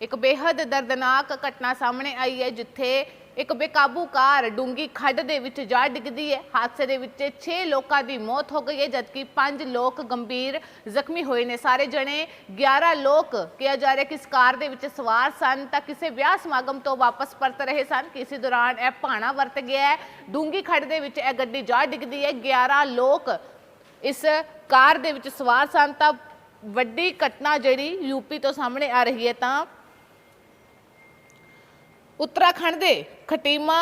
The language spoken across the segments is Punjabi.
ਇੱਕ ਬੇहद ਦਰਦਨਾਕ ਘਟਨਾ ਸਾਹਮਣੇ ਆਈ ਹੈ, ਜਿੱਥੇ ਇੱਕ ਬੇਕਾਬੂ ਕਾਰ ਡੂੰਗੀ ਖੱਡ ਦੇ ਵਿੱਚ ਜਾ ਡਿੱਗਦੀ ਹੈ। ਹਾਦਸੇ ਦੇ ਵਿੱਚ 6 ਲੋਕਾਂ ਦੀ ਮੌਤ ਹੋ ਗਈ ਹੈ, ਜਦਕਿ 5 ਲੋਕ ਗੰਭੀਰ ਜ਼ਖਮੀ ਹੋਏ ਨੇ। ਸਾਰੇ ਜਣੇ 11 ਲੋਕ ਕਿਹਾ ਜਾ ਰਿਹਾ ਕਿ ਇਸ ਕਾਰ ਦੇ ਵਿੱਚ ਸਵਾਰ ਸਨ, ਤਾਂ ਕਿਸੇ ਵਿਆਹ ਸਮਾਗਮ ਤੋਂ ਵਾਪਸ ਪਰਤ ਰਹੇ ਸਨ ਕਿਸੇ ਦੌਰਾਨ ਇਹ ਭਾਣਾ ਵਰਤ ਗਿਆ ਹੈ। ਡੂੰਗੀ ਖੱਡ ਦੇ ਵਿੱਚ ਇਹ ਗੱਡੀ ਜਾ ਡਿੱਗਦੀ ਹੈ। 11 ਲੋਕ ਇਸ ਕਾਰ ਦੇ ਵਿੱਚ ਸਵਾਰ ਸਨ, ਤਾਂ ਵੱਡੀ ਘਟਨਾ ਜਿਹੜੀ ਯੂਪੀ ਤੋਂ ਸਾਹਮਣੇ ਆ ਰਹੀ ਹੈ ਤਾਂ ਉੱਤਰਾਖੰਡ ਦੇ ਖਟੀਮਾ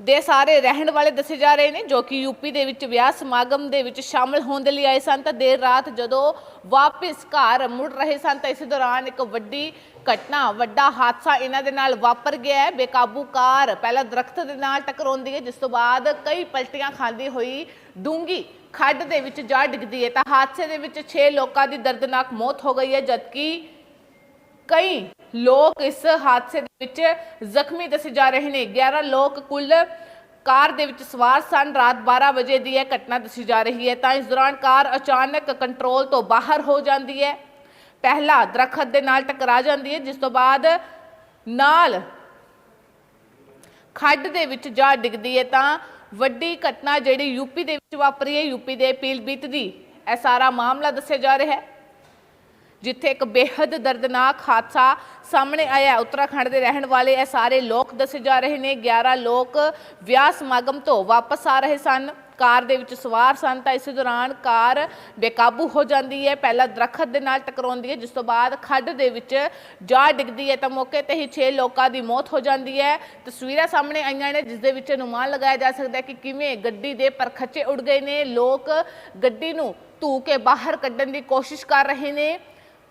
ਦੇ ਸਾਰੇ ਰਹਿਣ ਵਾਲੇ ਦੱਸੇ ਜਾ ਰਹੇ ਨੇ, ਜੋ ਕਿ ਯੂਪੀ ਦੇ ਵਿੱਚ ਵਿਆਹ ਸਮਾਗਮ ਦੇ ਵਿੱਚ ਸ਼ਾਮਲ ਹੋਣ ਦੇ ਲਈ ਆਏ ਸਨ, ਤਾਂ ਦੇਰ ਰਾਤ ਜਦੋਂ ਵਾਪਸ ਘਰ ਮੁੜ ਰਹੇ ਸਨ, ਤਾਂ ਇਸ ਦੌਰਾਨ ਇੱਕ ਵੱਡੀ ਘਟਨਾ, ਵੱਡਾ ਹਾਦਸਾ ਇਹਨਾਂ ਦੇ ਨਾਲ ਵਾਪਰ ਗਿਆ ਹੈ। ਬੇਕਾਬੂ ਕਾਰ ਪਹਿਲਾਂ ਦਰਖਤ ਦੇ ਨਾਲ ਟਕਰਾਉਂਦੀ ਹੈ, ਜਿਸ ਤੋਂ ਬਾਅਦ ਕਈ ਪਲਟੀਆਂ ਖਾਂਦੀ ਹੋਈ ਡੂੰਗੀ ਖੱਡ ਦੇ ਵਿੱਚ ਜਾ ਡਿੱਗਦੀ ਹੈ। ਤਾਂ ਹਾਦਸੇ ਦੇ ਵਿੱਚ 6 ਲੋਕਾਂ ਦੀ ਦਰਦਨਾਕ ਮੌਤ ਹੋ ਗਈ ਹੈ, ਜਦਕਿ ਕਈ ਲੋਕ ਇਸ ਹਾਦਸੇ ਦੇ ਵਿੱਚ ਜ਼ਖਮੀ ਦੱਸੇ ਜਾ ਰਹੇ ਨੇ। 11 ਲੋਕ ਕੁੱਲ ਕਾਰ ਦੇ ਵਿੱਚ ਸਵਾਰ ਸਨ। ਰਾਤ 12 ਵਜੇ ਦੀ ਇਹ ਘਟਨਾ ਦੱਸੀ ਜਾ ਰਹੀ ਹੈ। ਤਾਂ ਇਸ ਦੌਰਾਨ ਕਾਰ ਅਚਾਨਕ ਕੰਟਰੋਲ ਤੋਂ ਬਾਹਰ ਹੋ ਜਾਂਦੀ ਹੈ। ਪਹਿਲਾ ਦਰਖਤ ਦੇ ਨਾਲ ਟਕਰਾ ਜਾਂਦੀ ਹੈ, ਜਿਸ ਤੋਂ ਬਾਅਦ ਨਾਲ ਖੱਡ ਦੇ ਵਿੱਚ ਜਾ ਡਿੱਗਦੀ ਹੈ। ਤਾਂ ਵੱਡੀ ਘਟਨਾ ਜਿਹੜੀ ਯੂਪੀ ਦੇ ਵਿੱਚ ਵਾਪਰੀ ਹੈ ਯੂਪੀ ਦੇ ਪੀਲਬੀਤ ਦੀ, ਇਹ ਸਾਰਾ ਮਾਮਲਾ ਦੱਸਿਆ ਜਾ ਰਿਹਾ ਹੈ। ਜਿੱਥੇ ਇੱਕ ਬੇहद ਦਰਦਨਾਕ ਹਾਦਸਾ ਸਾਹਮਣੇ ਆਇਆ ਉੱਤਰਾਖੰਡ ਦੇ ਰਹਿਣ ਵਾਲੇ ਇਹ ਸਾਰੇ ਲੋਕ ਦੱਸੇ ਜਾ ਰਹੇ ਨੇ। 11 ਲੋਕ ਵਿਆਹ ਸਮਾਗਮ ਤੋਂ ਵਾਪਸ ਆ ਰਹੇ ਸਨ। ਕਾਰ ਦੇ ਵਿੱਚ ਸਵਾਰ ਸਨ ਤਾਂ ਇਸ ਦੌਰਾਨ ਕਾਰ ਬੇਕਾਬੂ ਹੋ ਜਾਂਦੀ ਹੈ। ਪਹਿਲਾਂ ਦਰਖਤ ਦੇ ਨਾਲ ਟਕਰਾਉਂਦੀ ਹੈ। ਜਿਸ ਤੋਂ ਬਾਅਦ ਖੱਡ ਦੇ ਵਿੱਚ ਜਾ ਡਿੱਗਦੀ ਹੈ ਤਾਂ ਮੌਕੇ ਤੇ ਹੀ 6 ਲੋਕਾਂ ਦੀ ਮੌਤ ਹੋ ਜਾਂਦੀ ਹੈ। ਤਸਵੀਰਾਂ ਸਾਹਮਣੇ ਆਈਆਂ ਨੇ, ਜਿਸ ਦੇ ਵਿੱਚ ਅਨੁਮਾਨ ਲਗਾਇਆ ਜਾ ਸਕਦਾ ਹੈ ਕਿ ਕਿਵੇਂ ਗੱਡੀ ਦੇ ਪਰਖੱਚੇ ਉੱਡ ਗਏ ਨੇ। ਲੋਕ ਗੱਡੀ ਨੂੰ ਧੂ ਕੇ ਬਾਹਰ ਕੱਢਣ ਦੀ ਕੋਸ਼ਿਸ਼ ਕਰ ਰਹੇ ਨੇ।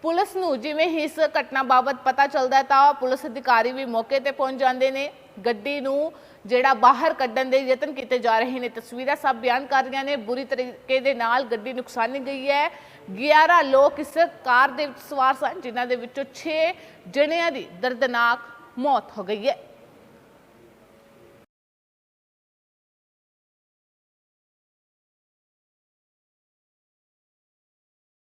ਪੁਲਿਸ ਨੂੰ ਜਿਵੇਂ ਹੀ ਇਸ ਘਟਨਾ ਬਾਬਤ ਪਤਾ ਚੱਲਦਾ ਤਾਂ ਪੁਲਿਸ ਅਧਿਕਾਰੀ ਵੀ ਮੌਕੇ ਤੇ ਪਹੁੰਚ ਜਾਂਦੇ ਨੇ। ਗੱਡੀ ਨੂੰ ਜਿਹੜਾ ਬਾਹਰ ਕੱਢਣ ਦੇ ਯਤਨ ਕੀਤੇ ਜਾ ਰਹੇ ਨੇ, ਤਸਵੀਰਾਂ ਸਭ ਬਿਆਨ ਕਰ ਰਹੀਆਂ ਨੇ। ਬੁਰੀ ਤਰੀਕੇ ਦੇ ਨਾਲ ਗੱਡੀ ਨੁਕਸਾਨੀ ਗਈ ਹੈ। 11 ਲੋਕ ਇਸ ਕਾਰ ਦੇ ਵਿੱਚ ਸਵਾਰ ਸਨ, ਜਿਨ੍ਹਾਂ ਦੇ ਵਿੱਚੋਂ 6 ਜਣਿਆਂ ਦੀ ਦਰਦਨਾਕ ਮੌਤ ਹੋ ਗਈ ਹੈ।